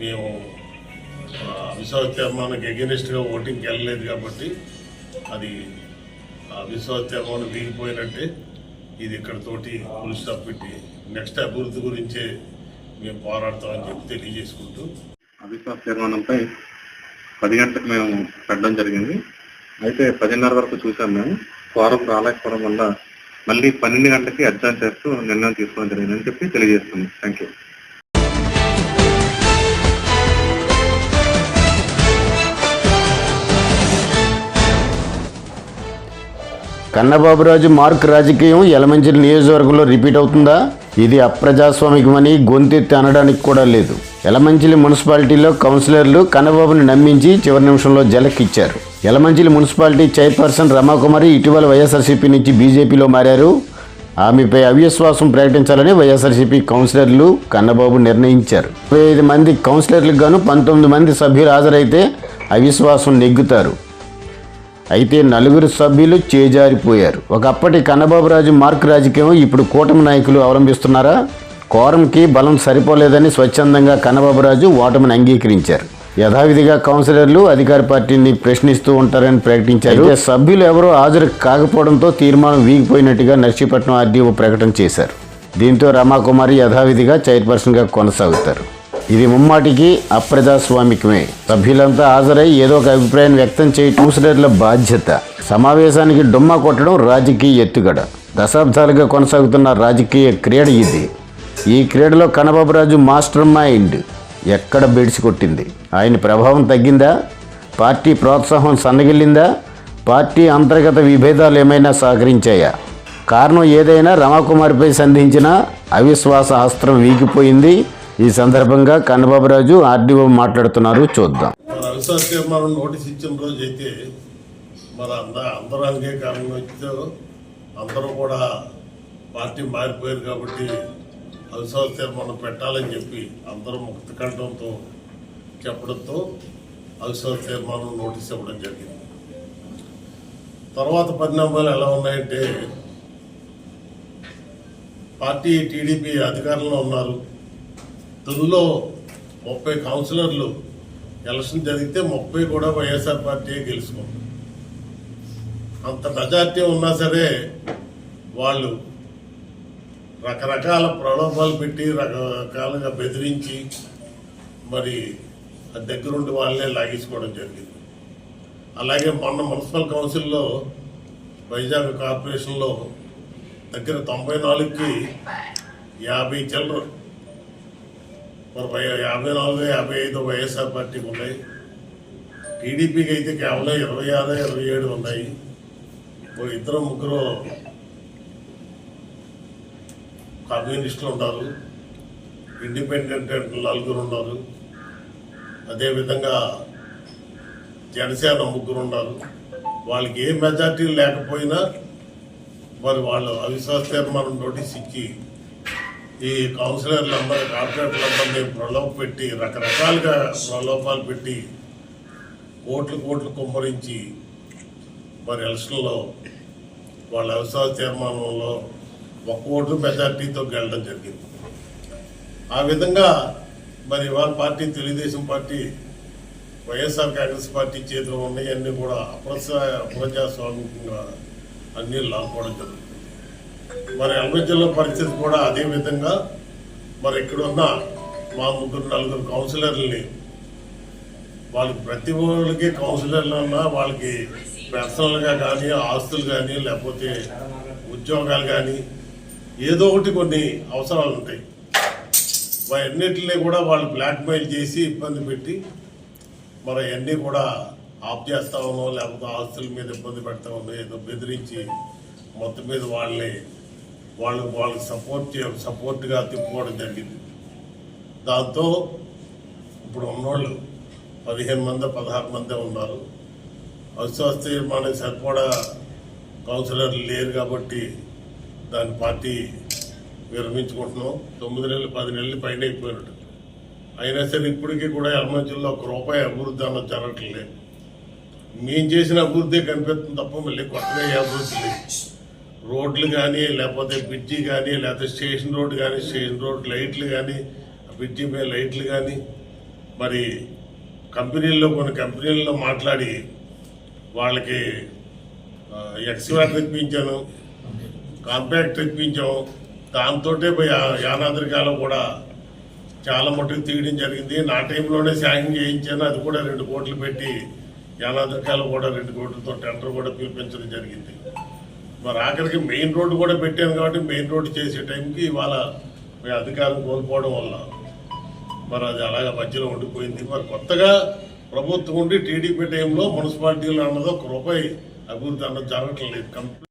మేము ఆ, విశ్వాస తీర్మానానికి ఎగెనిస్ట్గా ఓటింగ్కి వెళ్ళలేదు కాబట్టి అది ఆ విశ్వాస తీర్మానం వీగిపోయినట్టే ఇది ఇక్కడ తోటి ఫుల్ స్టాప్ పెట్టి నెక్స్ట్ అభివృద్ధి గురించే మేము పోరాడతామని చెప్పి తెలియజేసుకుంటూ. అవిశ్వాస తీర్మానంపై పది గంటలకు మేము పెట్టడం జరిగింది. అయితే పదిన్నర వరకు చూసాం మేము. ఫారం రాలేకపోవడం వల్ల మళ్ళీ పన్నెండు గంటలకి అడ్జాన్ చేస్తూ నిర్ణయం తీసుకోవడం జరిగిందని చెప్పి తెలియజేస్తున్నాం. థ్యాంక్ యూ కన్నబాబురాజు మార్క్ రాజకీయం ఎలమంచిలి నియోజకవర్గంలో రిపీట్ అవుతుందా? ఇది అప్రజాస్వామికమని గొంతెత్తి అనడానికి కూడా లేదు. ఎలమంచిలి మున్సిపాలిటీలో కౌన్సిలర్లు కన్నబాబుని నమ్మించి చివరి నిమిషంలో జలకిచ్చారు ఎలమంచిలి మున్సిపాలిటీ చైర్పర్సన్ రమాకుమారి ఇటీవల వైఎస్ఆర్సీపీ నుంచి బీజేపీలో మారారు. ఆమెపై అవిశ్వాసం ప్రకటించాలని వైఎస్ఆర్సీపీ కౌన్సిలర్లు కన్నబాబు నిర్ణయించారు. ఇరవై ఐదు మంది కౌన్సిలర్లకు గాను పంతొమ్మిది మంది సభ్యులు హాజరైతే అవిశ్వాసం నెగ్గుతారు. అయితే నలుగురు సభ్యులు చేజారిపోయారు. ఒకప్పటి కన్నబాబురాజు మార్క్ రాజకీయం ఇప్పుడు కూటమి నాయకులు అవలంబిస్తున్నారా? కోరంకి బలం సరిపోలేదని స్వచ్ఛందంగా కన్నబాబురాజు ఓటమిని అంగీకరించారు. యథావిధిగా కౌన్సిలర్లు అధికార పార్టీని ప్రశ్నిస్తూ ఉంటారని ప్రకటించారు. సభ్యులు ఎవరూ హాజరు కాకపోవడంతో తీర్మానం వీగిపోయినట్టుగా నర్సీపట్నం ఆర్డీఓ ప్రకటన చేశారు. దీంతో రమాకుమారి యథావిధిగా చైర్పర్సన్గా కొనసాగుతారు. ఇది ముమ్మాటికి అప్రజాస్వామికమే. సభ్యులంతా హాజరై ఏదో ఒక అభిప్రాయం వ్యక్తం చేయ కౌన్సిలర్ల బాధ్యత. సమావేశానికి డుమ్మా కొట్టడం రాజకీయ ఎత్తుగడ. దశాబ్దాలుగా కొనసాగుతున్న రాజకీయ క్రీడ ఇది. ఈ క్రీడలో కనబాబురాజు మాస్టర్ మైండ్ ఎక్కడ బెడిసి కొట్టింది? ఆయన ప్రభావం తగ్గిందా? పార్టీ ప్రోత్సాహం సన్నగిల్లిందా? పార్టీ అంతర్గత విభేదాలు ఏమైనా సహకరించాయా? కారణం ఏదైనా రమాకుమారిపై సంధించిన అవిశ్వాస అస్త్రం వీగిపోయింది. ఈ సందర్భంగా కన్నబాబురాజు ఆర్డీఓ మాట్లాడుతున్నారు చూద్దాం. మన నోటీస్ ఇచ్చిన రోజు అయితే మన అంద అందరూ అంగీకారం వచ్చారు అందరూ కూడా పార్టీ మారిపోయారు కాబట్టి అవిశ్వాస తీర్మానం పెట్టాలని చెప్పి అందరూ ముక్త కంఠంతో చెప్పడంతో అవిశ్వాస తీర్మానం నోటీస్ ఇవ్వడం జరిగింది. తర్వాత పరిణామాలు ఎలా ఉన్నాయంటే పార్టీ టీడీపీ అధికారంలో ఉన్నారు. తుల్లో ముప్పై కౌన్సిలర్లు ఎలక్షన్ జరిగితే ముప్పై కూడా వైఎస్ఆర్ పార్టీ గెలుచుకుంది. అంత మెజార్టీ ఉన్నా సరే వాళ్ళు రకరకాల ప్రలోభాలు పెట్టి రకరకాలుగా బెదిరించి మరి దగ్గరుండి వాళ్ళనే లాగేసుకోవడం జరిగింది. అలాగే మొన్న మున్సిపల్ కౌన్సిల్లో వైజాగ్ కార్పొరేషన్లో దగ్గర తొంభై నాలుగుకి యాభై చిల్లర మరి యాభై నాలుగు యాభై ఐదు వైఎస్ఆర్ పార్టీకి ఉన్నాయి. టీడీపీకి అయితే కేవలం ఇరవై ఆరు ఇరవై ఏడు ఉన్నాయి. ఇప్పుడు ఇద్దరు ముగ్గురు కమ్యూనిస్టులు ఉన్నారు. ఇండిపెండెంట్ నలుగురు ఉన్నారు. అదేవిధంగా జనసేన ముగ్గురు ఉన్నారు. వాళ్ళకి ఏ మెజార్టీ లేకపోయినా మరి వాళ్ళు అవిశ్వాస తీర్మానం నోటీస్ ఇచ్చి ఈ కౌన్సిలర్లందరూ కార్పొరేటర్లందరినీ ప్రలోభ పెట్టి రకరకాలుగా ప్రలోభాలు పెట్టి కోట్లు కోట్లు కుమ్మరించి మరి ఎలక్షన్లో వాళ్ళ వ్యవసాయ తీర్మానంలో ఒక ఓటు మెజార్టీతో గెలడం జరిగింది. ఆ విధంగా మరి ఇవాళ party Telugu Desam party YSR Congress party చేతిలో ఉన్నాయి అన్నీ కూడా అప్రజా అప్రజాస్వామికంగా అన్నీ లాక్కోవడం జరుగుతుంది. మరి అల్మజ్జలో పరిస్థితి కూడా అదే విధంగా మరి ఇక్కడ ఉన్న మా ముగ్గురు నలుగురు కౌన్సిలర్లని వాళ్ళకి ప్రతి ఒక్కరికి కౌన్సిలర్లు అన్నా వాళ్ళకి పర్సనల్గా కానీ ఆస్తులు కానీ లేకపోతే ఉద్యోగాలు కానీ ఏదో ఒకటి కొన్ని అవసరాలు ఉంటాయి. అన్నిటిని కూడా వాళ్ళు బ్లాక్మెయిల్ చేసి ఇబ్బంది పెట్టి మరి అన్నీ కూడా ఆఫ్ చేస్తా ఉన్నాం లేకపోతే ఆస్తుల మీద ఇబ్బంది పెడతా ఉన్నాం ఏదో బెదిరించి మొత్తం మీద వాళ్ళని వాళ్ళు వాళ్ళకి సపోర్ట్ చే సపోర్ట్గా తిప్పుకోవడం జరిగింది. దాంతో ఇప్పుడు ఉన్నోళ్ళు పదిహేను మంది పదహారు మంది ఉన్నారు. అవిశ్వాస తీర్మానం సరిపడా కౌన్సిలర్లు లేరు కాబట్టి దాని పార్టీ విరమించుకుంటున్నాం. తొమ్మిది నెలలు పది నెలలు పైన అయిపోయినట్టు. అయినా సరే ఇప్పటికీ కూడా ఎలమంచిలో ఒక రూపాయి అభివృద్ధి అన్నది జరగట్లేదు. మేము చేసిన అభివృద్ధి కనిపిస్తుంది తప్ప మళ్ళీ కొత్తగా ఏ అభివృద్ధి లేదు. రోడ్లు కానీ లేకపోతే బ్రిడ్జి కానీ లేకపోతే స్టేషన్ రోడ్ కానీ స్టేషన్ రోడ్ లైట్లు కానీ బ్రిడ్జి మీద లైట్లు కానీ మరి కంపెనీల్లో కొన్ని కంపెనీల్లో మాట్లాడి వాళ్ళకి ఎక్స్వాట్ తెప్పించాను కాంపాక్ట్ తెప్పించాం. దాంతో యానాద్రికాలో కూడా చాలా మట్టుకు తీయడం జరిగింది. నా టైంలోనే శాంక్షన్ చేయించాను. అది కూడా రెండు కోట్లు పెట్టి యానాద్రికాలో కూడా రెండు కోట్లతో టెండర్ కూడా పిలిపించడం జరిగింది. మరి ఆఖరికి మెయిన్ రోడ్డు కూడా పెట్టాను కాబట్టి మెయిన్ రోడ్డు చేసే టైంకి ఇవాళ మీ అధికారం కోల్పోవడం వల్ల మరి అది అలాగ మధ్యలో ఉండిపోయింది. మరి కొత్తగా ప్రభుత్వం ఉండి టీడీపీ టైంలో మున్సిపాలిటీలు అన్నది ఒక రూపాయి అభివృద్ధి అన్నది జరగట్లేదు. కంప్లీట్